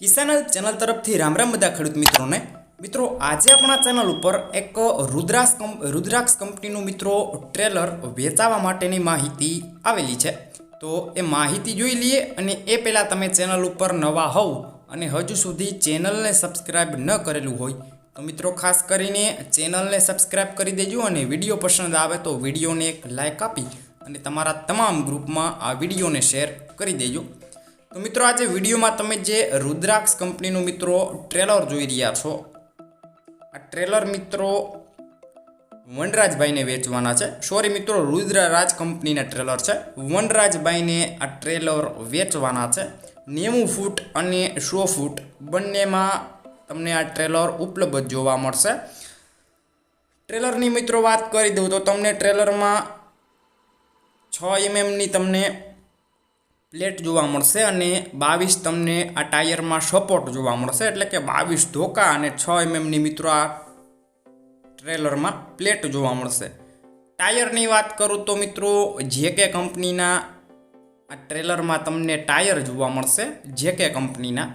કિસાન channel તરફથી રામ રામ બધા ખેડૂત મિત્રોને. મિત્રો, આજે આપણા ચેનલ ઉપર એક રુદ્રાક્ષ રુદ્રાક્ષ કંપનીનું મિત્રો ટ્રેલર વેચાવા માટેની માહિતી આવેલી છે. તો એ માહિતી જોઈ લઈએ અને એ પહેલાં તમે ચેનલ ઉપર નવા હોવ અને હજુ સુધી ચેનલને સબસ્ક્રાઈબ ન કરેલું હોય, તો મિત્રો ખાસ કરીને ચેનલને સબસ્ક્રાઇબ કરી દેજો અને વીડિયો પસંદ આવે તો વિડીયોને એક લાઇક આપી અને તમારા તમામ ગ્રુપમાં આ વિડીયોને શેર કરી દેજો. તો મિત્રો આજે વિડીયોમાં તમે જે રુદ્રાક્ષ કંપનીનું મિત્રો ટ્રેલર જોઈ રહ્યા છો, આ ટ્રેલર મિત્રો વનરાજભાઈને વેચવાના છે. સોરી મિત્રો, રુદ્રરાજ કંપનીના ટ્રેલર છે. વનરાજભાઈને આ ટ્રેલર વેચવાના છે. નેવું ફૂટ અને સો ફૂટ બંનેમાં તમને આ ટ્રેલર ઉપલબ્ધ જોવા મળશે. ટ્રેલરની મિત્રો વાત કરી દઉં તો તમને ટ્રેલરમાં છ એમએમની તમને પ્લેટ જોવા મળશે અને બાવીસ તમને આ ટાયરમાં સપોર્ટ જોવા મળશે. એટલે કે બાવીસ ધોકા અને છ એમએમની મિત્રો આ ટ્રેલરમાં પ્લેટ જોવા મળશે. ટાયરની વાત કરું તો મિત્રો, જે કે કંપનીના આ ટ્રેલરમાં તમને ટાયર જોવા મળશે, જે કે કંપનીના.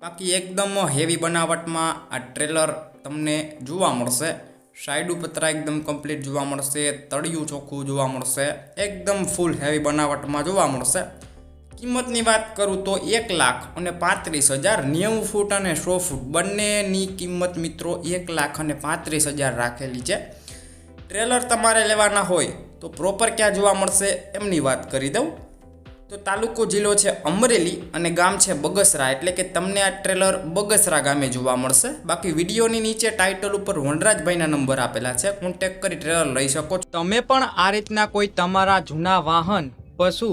બાકી એકદમ હેવી બનાવટમાં આ ટ્રેલર તમને જોવા મળશે. સાઈડ ઉપતરા એકદમ કમ્પ્લીટ જોવા મળશે, તળિયું ચોખ્ખું જોવા મળશે, એકદમ ફૂલ હેવી બનાવટમાં જોવા મળશે. કિંમતની વાત કરું તો એક લાખ અને પાંત્રીસ હજાર નેવું ફૂટ અને સો ફૂટ. બંનેની કિંમત મિત્રો એક લાખ અને પાંત્રીસ હજાર રાખેલી છે. ટ્રેલર તમારે લેવાના હોય તો પ્રોપર ક્યાં જોવા મળશે એમની વાત કરી દઉં. તો તાલુકો જિલ્લો છે અમરેલી અને ગામ છે બગસરા. એટલે કે તમને આ ટ્રેલર બગસરા ગામે જોવા મળશે. બાકી વિડીયોની નીચે ટાઇટલ ઉપર વનરાજભાઈના નંબર આપેલા છે. કોન્ટેક કરી ટ્રેલર લઈ શકો છો. તમે પણ આ રીતના કોઈ તમારા જૂના વાહન, પશુ